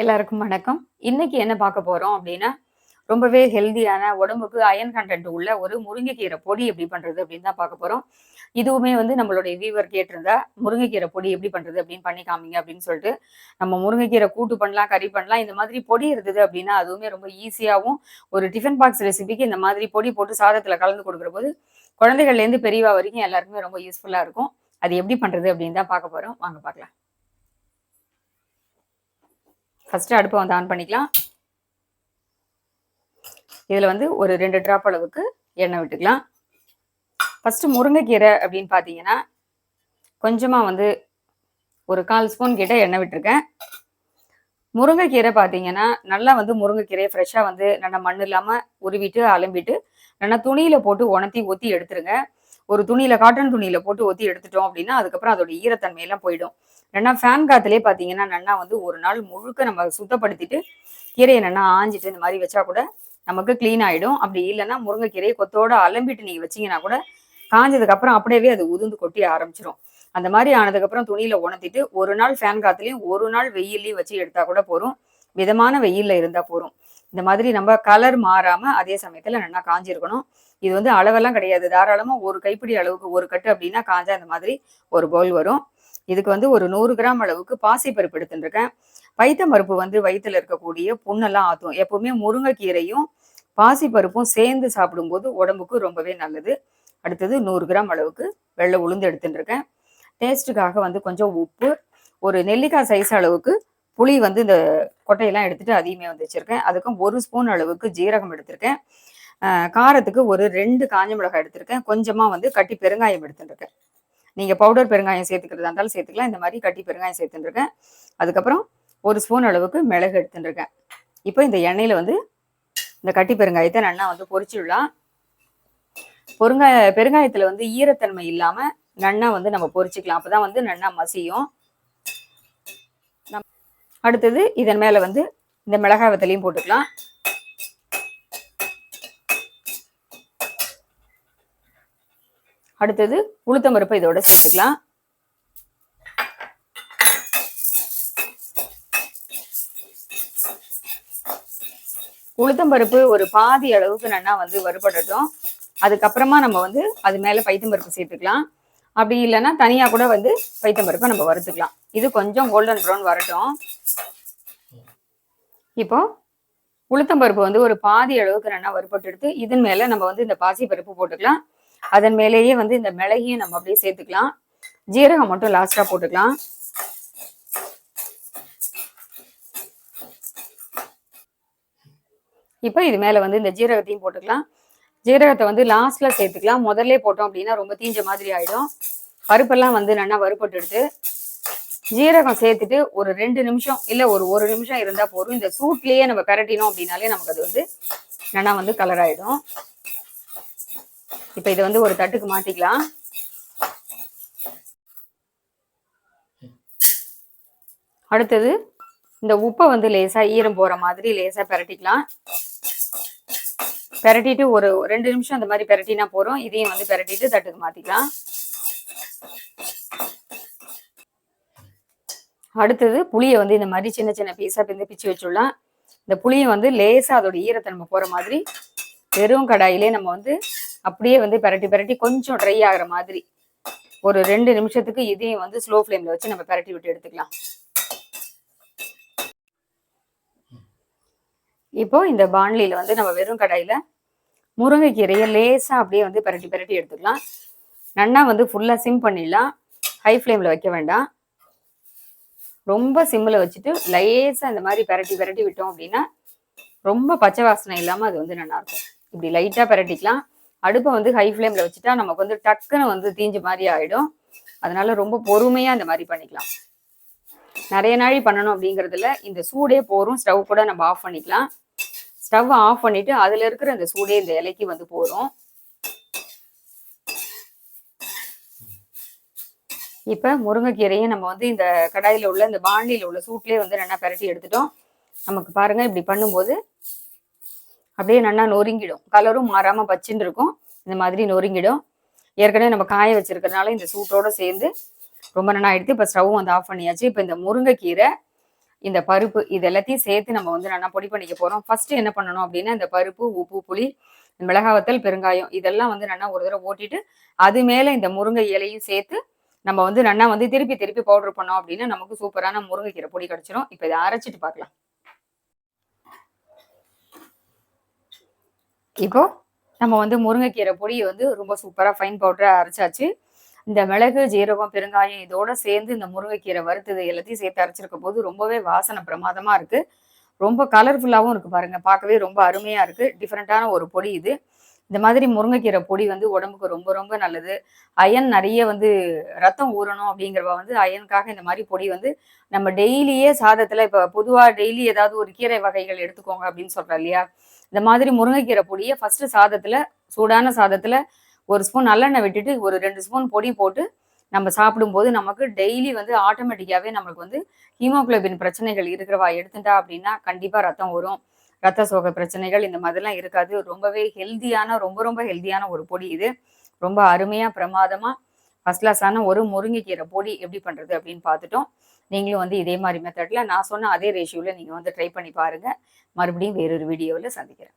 எல்லாருக்கும் வணக்கம். இன்னைக்கு என்ன பார்க்க போறோம் அப்படின்னா ரொம்பவே ஹெல்தியான உடம்புக்கு அயன் கண்டென்ட் உள்ள ஒரு முருங்கைக்கீரை பொடி எப்படி பண்றது அப்படின்னு தான் பார்க்க போறோம். இதுவுமே வந்து நம்மளுடைய வீவர் கேட்டிருந்தா முருங்கைக்கீரை பொடி எப்படி பண்றது அப்படின்னு பண்ணி காமிங்க அப்படின்னு சொல்லிட்டு நம்ம முருங்கைக்கீரை கூட்டு பண்ணலாம் கறி பண்ணலாம் இந்த மாதிரி பொடி இருந்தது அப்படின்னா அதுவுமே ரொம்ப ஈஸியாகவும் ஒரு டிஃபன் பாக்ஸ் ரெசிபிக்கு இந்த மாதிரி பொடி போட்டு சாதத்துல கலந்து கொடுக்குற போது குழந்தைகள்லேருந்து பெரியவா வரைக்கும் எல்லாருக்குமே ரொம்ப யூஸ்ஃபுல்லா இருக்கும். அது எப்படி பண்றது அப்படின்னு தான் பார்க்க போறோம். வாங்க பார்க்கலாம். ஃபஸ்ட்டு அடுப்பை வந்து ஆன் பண்ணிக்கலாம். இதில் வந்து ஒரு ரெண்டு ட்ராப் அளவுக்கு எண்ணெய் விட்டுக்கலாம். ஃபஸ்ட்டு முருங்கைக்கீரை அப்படின்னு பார்த்தீங்கன்னா கொஞ்சமாக வந்து ஒரு கால் ஸ்பூன் கிட்ட எண்ணெய் விட்டுருக்கேன். முருங்கைக்கீரை பார்த்தீங்கன்னா நல்லா வந்து முருங்கைக்கீரையை ஃப்ரெஷ்ஷாக வந்து நல்லா மண் இல்லாமல் உருவிட்டு அலம்பிட்டு நல்லா துணியில் போட்டு உணர்த்தி ஒத்தி எடுத்துருங்க. ஒரு துணியில் காட்டன் துணியில் போட்டு ஒத்தி எடுத்துட்டோம் அப்படின்னா அதுக்கப்புறம் அதோட ஈரத்தன்மையெல்லாம் போயிடும். இல்லைன்னா ஃபேன் காத்துலேயே பார்த்தீங்கன்னா நன்னா வந்து ஒரு நாள் முழுக்க நம்ம சுத்தப்படுத்திட்டு கீரையை நல்லா ஆஞ்சிட்டு இந்த மாதிரி வச்சா கூட நமக்கு க்ளீன் ஆகிடும் அப்படி இல்லைன்னா முருங்கைக்கீரையை கொத்தோட அலம்பிட்டு நீங்கள் வச்சீங்கன்னா கூட காஞ்சதுக்கப்புறம் அப்படியே அது உதுந்து கொட்டி ஆரம்பிச்சிடும் அந்த மாதிரி ஆனதுக்கப்புறம் துணியில் உணர்த்திட்டு ஒரு நாள் ஃபேன் காத்துலேயும் ஒரு நாள் வெயிலையும் வச்சு எடுத்தால் கூட போதும். மிதமான வெயிலில் இருந்தால் போதும். இந்த மாதிரி நம்ம கலர் மாறாமல் அதே சமயத்தில் நல்லா காஞ்சிருக்கணும். இது வந்து அளவெல்லாம் கிடையாது. தாராளமாக ஒரு கைப்பிடி அளவுக்கு ஒரு கட்டு அப்படின்னா காஞ்சா இந்த மாதிரி ஒரு பவுல் வரும். இதுக்கு வந்து ஒரு நூறு கிராம் அளவுக்கு பாசிப்பருப்பு எடுத்துட்டுருக்கேன். பைத்தம்பருப்பு வந்து வயிற்றுல இருக்கக்கூடிய புண்ணெல்லாம் ஆற்றும் எப்பவுமே முருங்கைக்கீரையும் பாசிப்பருப்பும் சேர்ந்து சாப்பிடும்போது உடம்புக்கு ரொம்பவே நல்லது. அடுத்தது நூறு கிராம் அளவுக்கு வெள்ளை உளுந்து எடுத்துட்டுருக்கேன். டேஸ்ட்டுக்காக வந்து கொஞ்சம் உப்பு ஒரு நெல்லிக்காய் சைஸ் அளவுக்கு புளி வந்து இந்த கொட்டையெல்லாம் எடுத்துட்டு அதையுமே வந்து வச்சுருக்கேன். அதுக்கும் ஒரு ஸ்பூன் அளவுக்கு ஜீரகம் எடுத்திருக்கேன். காரத்துக்கு ஒரு ரெண்டு காஞ்ச மிளகாய் எடுத்திருக்கேன். கொஞ்சமாக வந்து கட்டி பெருங்காயம் எடுத்துட்டுருக்கேன். நீங்கள் பவுடர் பெருங்காயம் சேர்த்துக்கிறதா இருந்தாலும் சேர்த்துக்கலாம். இந்த மாதிரி கட்டி பெருங்காயம் சேர்த்துட்டுருக்கேன். அதுக்கப்புறம் ஒரு ஸ்பூன் அளவுக்கு மிளகு எடுத்துட்டுருக்கேன். இப்போ இந்த எண்ணெயில் வந்து இந்த கட்டி பெருங்காயத்தை நல்லா வந்து பொரிச்சிடலாம். பொருங்காய பெருங்காயத்தில் வந்து ஈரத்தன்மை இல்லாமல் நன்னா வந்து நம்ம பொரிச்சிக்கலாம். அப்போ தான் வந்து நன்னா மசியும். அடுத்தது இதன் மேலே வந்து இந்த மிளகாய் வத்தலையும் போட்டுக்கலாம். அடுத்தது உளுத்தம் பருப்பு இதோட சேர்த்துக்கலாம். உளுத்தம் பருப்பு ஒரு பாதி அளவுக்கு நல்லா வந்து வறுபடட்டும். அதுக்கப்புறமா நம்ம வந்து அது மேலே பைத்தம் பருப்பு சேர்த்துக்கலாம். அப்படி இல்லைன்னா தனியாக கூட வந்து பைத்தம் பருப்பை நம்ம வறுத்துக்கலாம். இது கொஞ்சம் கோல்டன் ப்ரௌன் வரட்டும். இப்போ உளுத்தம் பருப்பு வந்து ஒரு பாதி அளவுக்கு நல்லா வறுபட்டு எடுத்து இதன் மேலே நம்ம வந்து இந்த பாசி பருப்பு போட்டுக்கலாம். அதன் மேலேயே வந்து இந்த மிளகையும் நம்ம அப்படியே சேர்த்துக்கலாம். ஜீரகம் மட்டும் லாஸ்டா போட்டுக்கலாம். இப்போ இது மேலே வந்து இந்த ஜீரகத்தையும் போட்டுக்கலாம். ஜீரகத்தை வந்து லாஸ்ட்ல சேர்த்துக்கலாம். முதல்ல போட்டோம் அப்படின்னா ரொம்ப தீஞ்ச மாதிரி ஆயிடும். பருப்பெல்லாம் வந்து நல்லா வறுப்பட்டு எடுத்து ஜீரகம் சேர்த்துட்டு ஒரு ரெண்டு நிமிஷம் இல்லை ஒரு ஒரு நிமிஷம் இருந்தால் போதும். இந்த சூட்லேயே நம்ம கரட்டினோம் அப்படின்னாலே நமக்கு அது வந்து நல்லா வந்து கலர் ஆகிடும் இப்போ இதை வந்து ஒரு தட்டுக்கு மாட்டிக்கலாம் அடுத்தது இந்த உப்பை வந்து லேசாக ஈரம் போகிற மாதிரி லேசாக பெரட்டிக்கலாம். பெரட்டிட்டு ஒரு ரெண்டு நிமிஷம் அந்த மாதிரி பெரட்டினா போகிறோம் இதையும் வந்து பெரட்டிட்டு தட்டுக்கு மாற்றிக்கலாம் அடுத்தது புளியை வந்து இந்த மாதிரி சின்ன சின்ன பீஸாக பிந்து பிச்சு வச்சுடலாம். இந்த புளியை வந்து லேசாக அதோட ஈரத்தை நம்ம போகிற மாதிரி வெறும் கடாயிலே நம்ம வந்து அப்படியே வந்து பரட்டி பரட்டி கொஞ்சம் ட்ரை ஆகிற மாதிரி. ஒரு ரெண்டு நிமிஷத்துக்கு இதையும் வந்து ஸ்லோ ஃப்ளேமில் வச்சு நம்ம பரட்டி விட்டு எடுத்துக்கலாம். இப்போ இந்த பாண்லியில் வந்து நம்ம வெறும் கடாயில் முருங்கைக்கீரையை லேசாக அப்படியே வந்து பரட்டி பரட்டி எடுத்துக்கலாம். நன்னா வந்து ஃபுல்லாக சிம் பண்ணிடலாம். ஹை ஃப்ளேமில் வைக்க வேண்டாம். ரொம்ப சிம்மில் வச்சுட்டு லேசாக இந்த மாதிரி பரட்டி பரட்டி விட்டோம் அப்படின்னா ரொம்ப பச்சை வாசனை இல்லாமல் அது வந்து நல்லாயிருக்கும். இப்படி லைட்டாக பரட்டிக்கலாம். அடுப்பை வந்து ஹை ஃப்ளேமில் வச்சுட்டா நமக்கு வந்து டக்குன்னு வந்து தீஞ்ச மாதிரி ஆகிடும் அதனால ரொம்ப பொறுமையாக இந்த மாதிரி பண்ணிக்கலாம். நிறைய நாழி பண்ணணும் அப்படிங்கிறதுல இந்த சூடே போரும் ஸ்டவ் கூட நம்ம ஆஃப் பண்ணிக்கலாம். ஸ்டவ் ஆஃப் பண்ணிட்டு அதில் இருக்கிற இந்த சூடே இந்த இலைக்கு வந்து போகிறோம் இப்போ முருங்கைக்கீரையும் நம்ம வந்து இந்த கடாயில் உள்ள இந்த பாண்டியில் உள்ள சூட்லேயே வந்து நல்லா பெரட்டி எடுத்துட்டோம். நமக்கு பாருங்க இப்படி பண்ணும்போது அப்படியே நல்லா நொறுங்கிடும். கலரும் மாறாமல் பச்சுன்னு இருக்கும். இந்த மாதிரி நொறுங்கிடும். ஏற்கனவே நம்ம காய வச்சிருக்கிறதுனால இந்த சூட்டோட சேர்ந்து ரொம்ப நல்லா ஆயிடுத்து இப்போ ஸ்டவ் வந்து ஆஃப் பண்ணியாச்சு. இப்போ இந்த முருங்கைக்கீரை இந்த பருப்பு இது எல்லாத்தையும் சேர்த்து நம்ம வந்து நல்லா பொடி பண்ணிக்க போகிறோம் ஃபர்ஸ்ட் என்ன பண்ணணும் அப்படின்னா இந்த பருப்பு உப்பு புளி மிளகாவத்தல் பெருங்காயம் இதெல்லாம் வந்து நல்லா ஒரு தடவை ஓட்டிட்டு அது மேலே இந்த முருங்கை இலையும் சேர்த்து நம்ம வந்து நல்லா வந்து திருப்பி திருப்பி பவுடர் பண்ணோம் அப்படின்னா நமக்கு சூப்பரான முருங்கைக்கீரை பொடி கிடச்சிரும். இப்போ இதை அரைச்சிட்டு பார்க்கலாம். இப்போ நம்ம வந்து முருங்கைக்கீரை பொடியை வந்து ரொம்ப சூப்பராக ஃபைன் பவுடராக அரைச்சாச்சு. இந்த மிளகு ஜீரகம் பெருங்காயம் இதோட சேர்ந்து இந்த முருங்கைக்கீரை வறுத்தது எல்லாத்தையும் சேர்த்து அரைச்சிருக்க போது ரொம்பவே வாசனை பிரமாதமா இருக்கு. ரொம்ப கலர்ஃபுல்லாகவும் இருக்கு பாருங்க. பார்க்கவே ரொம்ப அருமையா இருக்கு. டிஃப்ரெண்ட்டான ஒரு பொடி இது. இந்த மாதிரி முருங்கைக்கீரை பொடி வந்து உடம்புக்கு ரொம்ப ரொம்ப நல்லது. அயன் நிறைய வந்து ரத்தம் ஊறணும் அப்படிங்கிறவ வந்து அயனுக்காக இந்த மாதிரி பொடி வந்து நம்ம டெய்லியே சாதத்துல இப்போ பொதுவாக டெய்லி ஏதாவது ஒரு கீரை வகைகள் எடுத்துக்கோங்க அப்படின்னு சொல்றோம் இல்லையா? இந்த மாதிரி முருங்கைக்கீரை பொடியை ஃபர்ஸ்ட் சாதத்துல சூடான சாதத்துல ஒரு ஸ்பூன் நல்லெண்ணெய் விட்டுட்டு ஒரு ரெண்டு ஸ்பூன் பொடி போட்டு நம்ம சாப்பிடும்போது நமக்கு டெய்லி வந்து ஆட்டோமேட்டிக்காவே நம்மளுக்கு வந்து ஹீமோகுளோபின் பிரச்சனைகள் இருக்கிறவா எடுத்துட்டா அப்படின்னா கண்டிப்பா ரத்தம் வரும் ரத்த சோகை பிரச்சனைகள் இந்த மாதிரிலாம் இருக்காது. ரொம்பவே ஹெல்தியான ரொம்ப ரொம்ப ஹெல்தியான ஒரு பொடி இது. ரொம்ப அருமையா பிரமாதமா ஃபர்ஸ்ட் கிளாஸான ஒரு முருங்கைக்கீரை பொடி எப்படி பண்றது அப்படின்னு பார்த்துட்டோம். நீங்களும் வந்து இதே மாதிரி மெத்தட்ல நான் சொன்ன அதே ரேஷியோவில் நீங்கள் வந்து ட்ரை பண்ணி பாருங்க. மறுபடியும் வேறொரு வீடியோவில் சந்திக்கிறேன்.